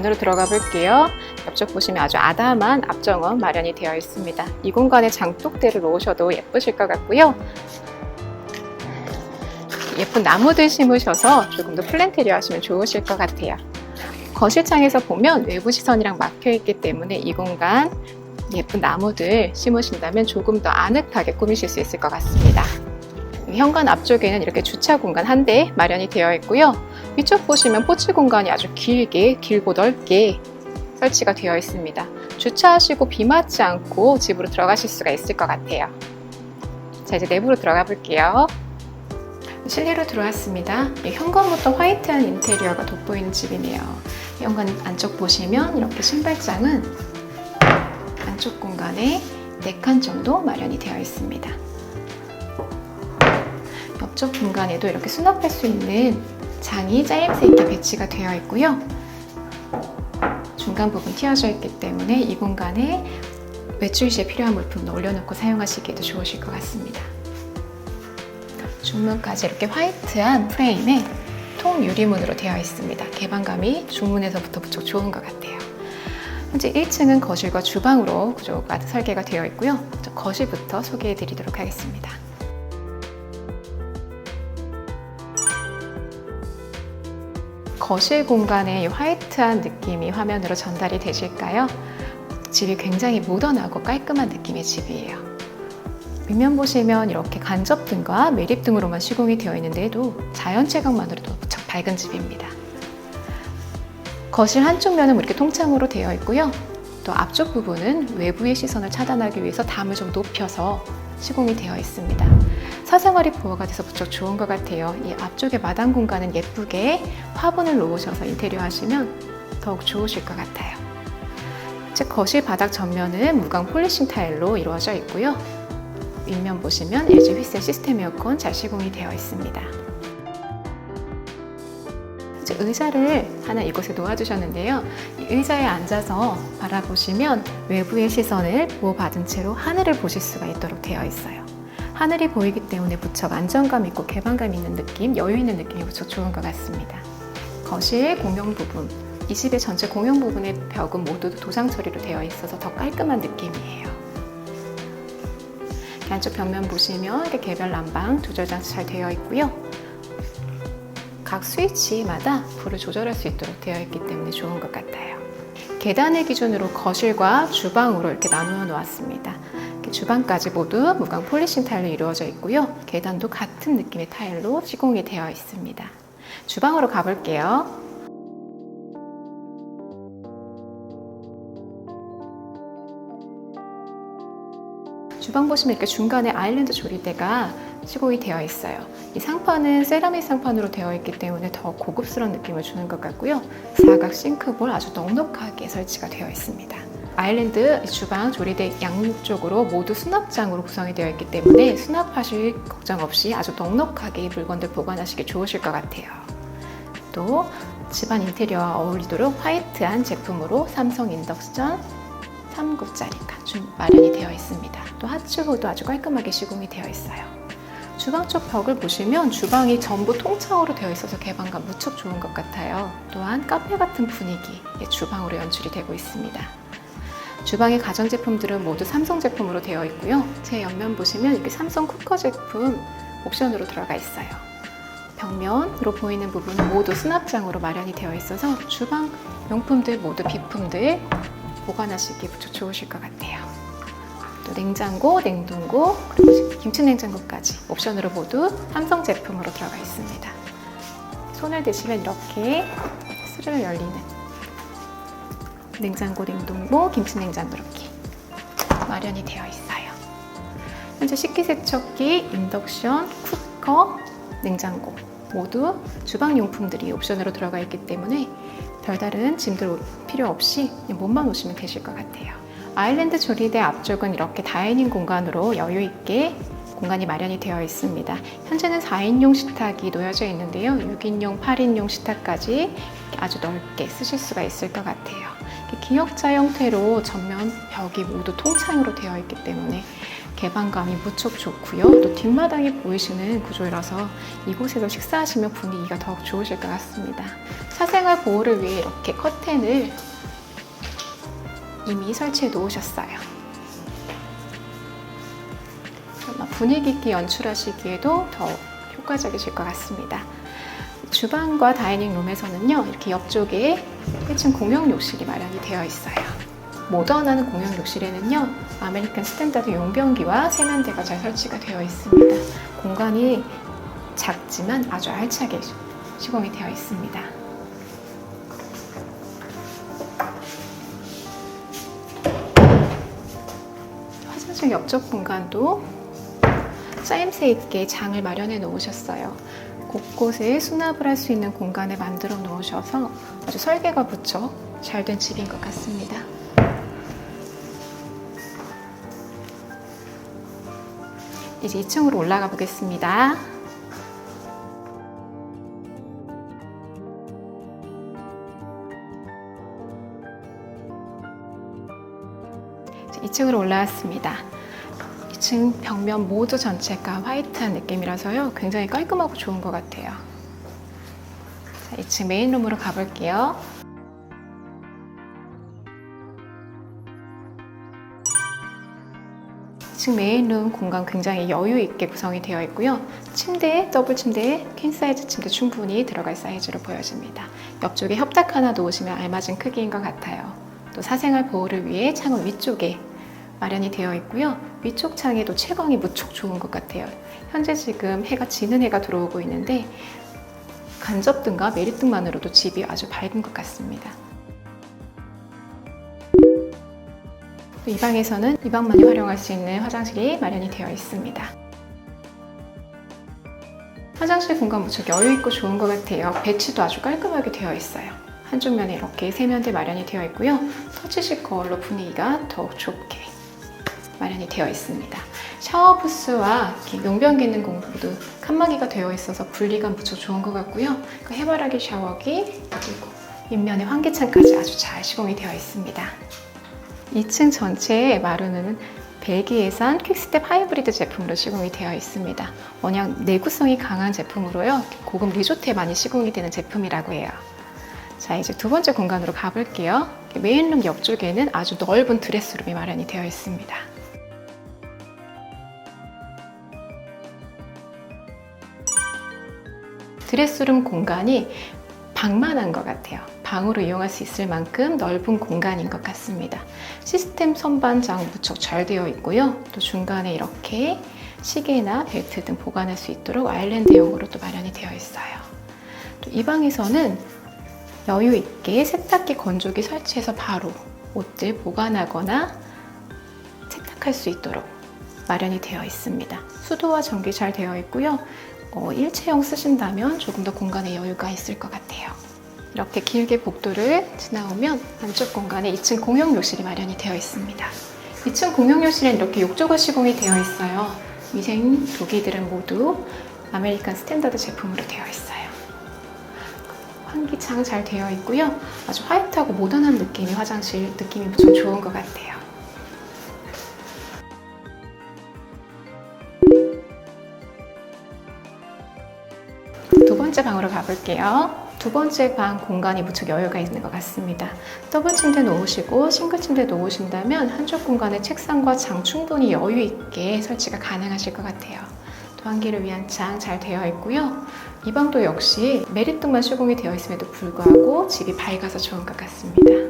안으로 들어가 볼게요. 옆쪽 보시면 아주 아담한 앞정원 마련이 되어 있습니다. 이 공간에 장독대를 놓으셔도 예쁘실 것 같고요. 예쁜 나무들 심으셔서 조금 더 플랜테리어 하시면 좋으실 것 같아요. 거실창에서 보면 외부 시선이랑 막혀 있기 때문에 이 공간 예쁜 나무들 심으신다면 조금 더 아늑하게 꾸미실 수 있을 것 같습니다. 현관 앞쪽에는 이렇게 주차 공간 한 대 마련이 되어 있고요. 위쪽 보시면 포치 공간이 아주 길게, 길고 넓게 설치가 되어 있습니다. 주차하시고 비 맞지 않고 집으로 들어가실 수가 있을 것 같아요. 자, 이제 내부로 들어가 볼게요. 실내로 들어왔습니다. 이 현관부터 화이트한 인테리어가 돋보이는 집이네요. 현관 안쪽 보시면 이렇게 신발장은 안쪽 공간에 4칸 정도 마련이 되어 있습니다. 옆쪽 공간에도 이렇게 수납할 수 있는 장이 짜임새 있게 배치가 되어 있고요. 중간 부분 튀어져 있기 때문에 이 공간에 외출 시에 필요한 물품을 올려놓고 사용하시기에도 좋으실 것 같습니다. 중문까지 이렇게 화이트한 프레임에 통 유리문으로 되어 있습니다. 개방감이 중문에서부터 무척 좋은 것 같아요. 현재 1층은 거실과 주방으로 구조가 설계가 되어 있고요. 거실부터 소개해 드리도록 하겠습니다. 거실 공간의 이 화이트한 느낌이 화면으로 전달이 되실까요? 집이 굉장히 모던하고 깔끔한 느낌의 집이에요. 윗면 보시면 이렇게 간접등과 매립등으로만 시공이 되어 있는데도 자연 채광만으로도 무척 밝은 집입니다. 거실 한쪽 면은 이렇게 통창으로 되어 있고요. 또 앞쪽 부분은 외부의 시선을 차단하기 위해서 담을 좀 높여서 시공이 되어 있습니다. 사생활이 부어가 돼서 무척 좋은 것 같아요. 이 앞쪽에 마당 공간은 예쁘게 화분을 놓으셔서 인테리어 하시면 더욱 좋으실 것 같아요. 즉 거실 바닥 전면은 무광 폴리싱 타일로 이루어져 있고요. 윗면 보시면 LG 휘셀 시스템 에어컨 잘 시공이 되어 있습니다. 의자를 하나 이곳에 놓아주셨는데요. 이 의자에 앉아서 바라보시면 외부의 시선을 보호받은 채로 하늘을 보실 수가 있도록 되어 있어요. 하늘이 보이기 때문에 무척 안정감 있고 개방감 있는 느낌, 여유 있는 느낌이 무척 좋은 것 같습니다. 거실 공용 부분, 이 집의 전체 공용 부분의 벽은 모두 도장 처리로 되어 있어서 더 깔끔한 느낌이에요. 안쪽 벽면 보시면 이렇게 개별 난방 조절 장치 잘 되어 있고요. 각 스위치마다 불을 조절할 수 있도록 되어 있기 때문에 좋은 것 같아요. 계단을 기준으로 거실과 주방으로 이렇게 나누어 놓았습니다. 이렇게 주방까지 모두 무광 폴리싱 타일로 이루어져 있고요. 계단도 같은 느낌의 타일로 시공이 되어 있습니다. 주방으로 가볼게요. 주방 보시면 이렇게 중간에 아일랜드 조리대가 시공이 되어 있어요. 이 상판은 세라믹 상판으로 되어 있기 때문에 더 고급스러운 느낌을 주는 것 같고요. 사각 싱크볼 아주 넉넉하게 설치가 되어 있습니다. 아일랜드 주방 조리대 양쪽으로 모두 수납장으로 구성이 되어 있기 때문에 수납하실 걱정 없이 아주 넉넉하게 물건들 보관하시기 좋으실 것 같아요. 또 집안 인테리어와 어울리도록 화이트한 제품으로 삼성 인덕션 3구짜리가 좀 마련이 되어 있습니다. 또 하츠보도 아주 깔끔하게 시공이 되어 있어요. 주방 쪽 벽을 보시면 주방이 전부 통창으로 되어 있어서 개방감 무척 좋은 것 같아요. 또한 카페 같은 분위기 주방으로 연출이 되고 있습니다. 주방의 가전제품들은 모두 삼성 제품으로 되어 있고요. 제 옆면 보시면 이렇게 삼성 쿠커 제품 옵션으로 들어가 있어요. 벽면으로 보이는 부분은 모두 수납장으로 마련이 되어 있어서 주방 용품들 모두 비품들 보관하시기 무척 좋으실 것 같아요. 또 냉장고, 냉동고, 그리고 김치 냉장고까지 옵션으로 모두 삼성 제품으로 들어가 있습니다. 손을 대시면 이렇게 스르르 열리는 냉장고, 냉동고, 김치 냉장고 이렇게 마련이 되어 있어요. 현재 식기세척기, 인덕션, 쿠커, 냉장고 모두 주방 용품들이 옵션으로 들어가 있기 때문에 별다른 짐들 필요 없이 몸만 오시면 되실 것 같아요. 아일랜드 조리대 앞쪽은 이렇게 다이닝 공간으로 여유 있게 공간이 마련이 되어 있습니다. 현재는 4인용 식탁이 놓여져 있는데요. 6인용, 8인용 식탁까지 아주 넓게 쓰실 수가 있을 것 같아요. 기역자 형태로 전면 벽이 모두 통창으로 되어 있기 때문에 개방감이 무척 좋고요. 또 뒷마당이 보이시는 구조라서 이곳에서 식사하시면 분위기가 더욱 좋으실 것 같습니다. 사생활 보호를 위해 이렇게 커튼을 이미 설치해 놓으셨어요. 분위기 있게 연출하시기에도 더 효과적이실 것 같습니다. 주방과 다이닝 룸에서는요, 이렇게 옆쪽에 1층 공용 욕실이 마련이 되어 있어요. 모던한 공용 욕실에는요, 아메리칸 스탠다드 용변기와 세면대가 잘 설치가 되어 있습니다. 공간이 작지만 아주 알차게 시공이 되어 있습니다. 화장실 옆쪽 공간도 짜임새 있게 장을 마련해 놓으셨어요. 곳곳에 수납을 할 수 있는 공간을 만들어 놓으셔서 아주 설계가 무척 잘된 집인 것 같습니다. 이제 2층으로 올라가 보겠습니다. 이제 2층으로 올라왔습니다. 2층 벽면 모두 전체가 화이트한 느낌이라서요. 굉장히 깔끔하고 좋은 것 같아요. 자, 2층 메인룸으로 가볼게요. 2층 메인룸 공간 굉장히 여유 있게 구성이 되어 있고요. 침대에 더블 침대에 퀸 사이즈 침대 충분히 들어갈 사이즈로 보여집니다. 옆쪽에 협탁 하나 놓으시면 알맞은 크기인 것 같아요. 또 사생활 보호를 위해 창은 위쪽에 마련이 되어 있고요. 위쪽 창에도 채광이 무척 좋은 것 같아요. 현재 지금 해가 지는 해가 들어오고 있는데 간접등과 메리등만으로도 집이 아주 밝은 것 같습니다. 이 방에서는 이 방만이 활용할 수 있는 화장실이 마련이 되어 있습니다. 화장실 공간 무척 여유 있고 좋은 것 같아요. 배치도 아주 깔끔하게 되어 있어요. 한쪽 면에 이렇게 세면대 마련이 되어 있고요. 터치식 거울로 분위기가 더욱 좋게 마련이 되어 있습니다. 샤워 부스와 용변 기능 공부도 칸막이가 되어 있어서 분리감 무척 좋은 것 같고요. 그 해바라기 샤워기 그리고 윗면에 환기창까지 아주 잘 시공이 되어 있습니다. 2층 전체에 마루는 벨기에산 퀵스텝 하이브리드 제품으로 시공이 되어 있습니다. 워낙 내구성이 강한 제품으로요. 고급 리조트에 많이 시공이 되는 제품이라고 해요. 자, 이제 두 번째 공간으로 가볼게요. 메인룸 옆쪽에는 아주 넓은 드레스룸이 마련이 되어 있습니다. 드레스룸 공간이 방만한 것 같아요. 방으로 이용할 수 있을 만큼 넓은 공간인 것 같습니다. 시스템 선반장 무척 잘 되어 있고요. 또 중간에 이렇게 시계나 벨트 등 보관할 수 있도록 아일랜드용으로 또 마련이 되어 있어요. 또 이 방에서는 여유 있게 세탁기 건조기 설치해서 바로 옷들 보관하거나 세탁할 수 있도록 마련이 되어 있습니다. 수도와 전기 잘 되어 있고요. 어, 일체형 쓰신다면 조금 더 공간에 여유가 있을 것 같아요. 이렇게 길게 복도를 지나오면 안쪽 공간에 2층 공용 욕실이 마련이 되어 있습니다. 2층 공용 욕실엔 이렇게 욕조가 시공이 되어 있어요. 위생 도기들은 모두 아메리칸 스탠다드 제품으로 되어 있어요. 환기창 잘 되어 있고요. 아주 화이트하고 모던한 느낌의 화장실 느낌이 무척 좋은 것 같아요. 번째 방으로 가볼게요. 두 번째 방 공간이 무척 여유가 있는 것 같습니다. 더블 침대 놓으시고 싱글 침대 놓으신다면 한쪽 공간에 책상과 장 충분히 여유 있게 설치가 가능하실 것 같아요. 또 환기를 위한 창 잘 되어 있고요. 이 방도 역시 메리트만 시공이 되어 있음에도 불구하고 집이 밝아서 좋은 것 같습니다.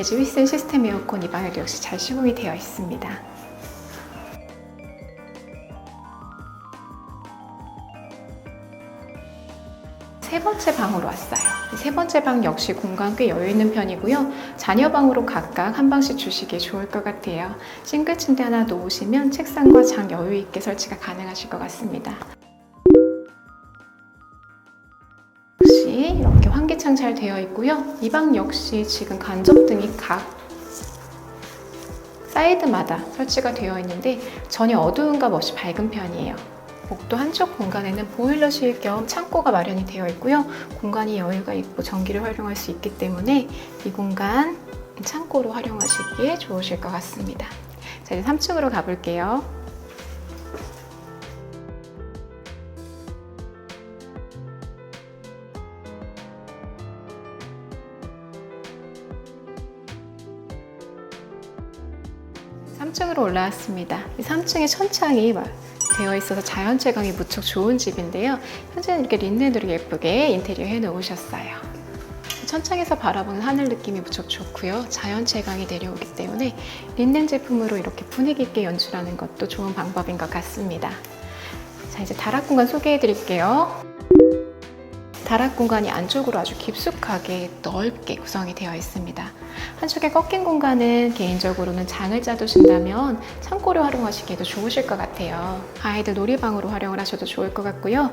LG 휘슨 시스템 에어컨 이 방에도 역시 잘 시공이 되어 있습니다. 세 번째 방으로 왔어요. 이세 번째 방 역시 공간 꽤 여유 있는 편이고요. 자녀 방으로 각각 한 방씩 주시기에 좋을 것 같아요. 싱글 침대 하나 놓으시면 책상과 장 여유 있게 설치가 가능하실 것 같습니다. 환기창 잘 되어 있고요. 이 방 역시 지금 간접등이 각 사이드마다 설치가 되어 있는데 전혀 어두운 감 없이 밝은 편이에요. 복도 한쪽 공간에는 보일러실 겸 창고가 마련이 되어 있고요. 공간이 여유가 있고 전기를 활용할 수 있기 때문에 이 공간 창고로 활용하시기에 좋으실 것 같습니다. 자, 이제 3층으로 가볼게요. 올라왔습니다. 이 3층에 천창이 막 되어 있어서 자연 채광이 무척 좋은 집인데요. 현재는 이렇게 린넨으로 예쁘게 인테리어 해 놓으셨어요. 천창에서 바라보는 하늘 느낌이 무척 좋고요. 자연 채광이 내려오기 때문에 린넨 제품으로 이렇게 분위기 있게 연출하는 것도 좋은 방법인 것 같습니다. 자, 이제 다락 공간 소개해 드릴게요. 다락 공간이 안쪽으로 아주 깊숙하게 넓게 구성이 되어 있습니다. 한쪽에 꺾인 공간은 개인적으로는 장을 짜두신다면 창고를 활용하시기에도 좋으실 것 같아요. 아이들 놀이방으로 활용을 하셔도 좋을 것 같고요.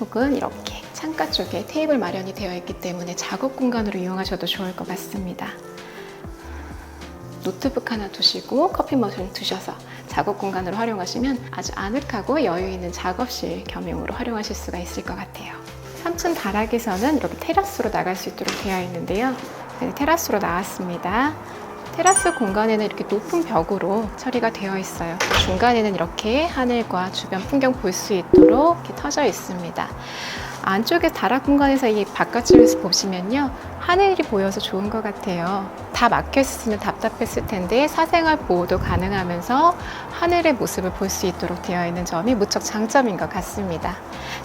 혹은 이렇게 창가 쪽에 테이블 마련이 되어 있기 때문에 작업 공간으로 이용하셔도 좋을 것 같습니다. 노트북 하나 두시고 커피 머신 두셔서 작업 공간으로 활용하시면 아주 아늑하고 여유 있는 작업실 겸용으로 활용하실 수가 있을 것 같아요. 3층 다락에서는 이렇게 테라스로 나갈 수 있도록 되어 있는데요. 네, 테라스로 나왔습니다. 테라스 공간에는 이렇게 높은 벽으로 처리가 되어 있어요. 중간에는 이렇게 하늘과 주변 풍경 볼 수 있도록 이렇게 터져 있습니다. 안쪽에 다락 공간에서 이 바깥쪽에서 보시면요. 하늘이 보여서 좋은 것 같아요. 다 막혀 있으면 답답했을 텐데 사생활 보호도 가능하면서 하늘의 모습을 볼 수 있도록 되어 있는 점이 무척 장점인 것 같습니다.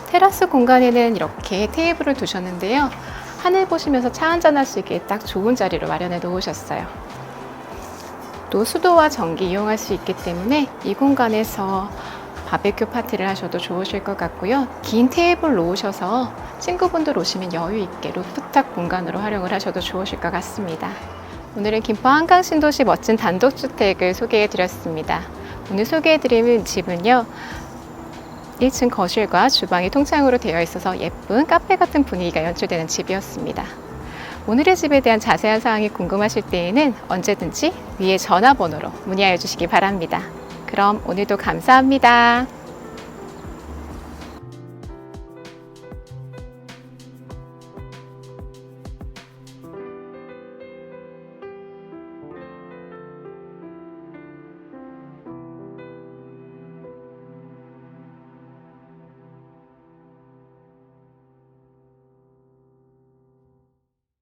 테라스 공간에는 이렇게 테이블을 두셨는데요. 하늘 보시면서 차 한잔 하시기에 딱 좋은 자리로 마련해 놓으셨어요. 또 수도와 전기 이용할 수 있기 때문에 이 공간에서 바베큐 파티를 하셔도 좋으실 것 같고요. 긴 테이블 놓으셔서 친구분들 오시면 여유 있게 루프탑 공간으로 활용을 하셔도 좋으실 것 같습니다. 오늘은 김포 한강 신도시 멋진 단독주택을 소개해 드렸습니다. 오늘 소개해 드린 집은요. 1층 거실과 주방이 통창으로 되어 있어서 예쁜 카페 같은 분위기가 연출되는 집이었습니다. 오늘의 집에 대한 자세한 사항이 궁금하실 때에는 언제든지 위에 전화번호로 문의하여 주시기 바랍니다. 그럼 오늘도 감사합니다.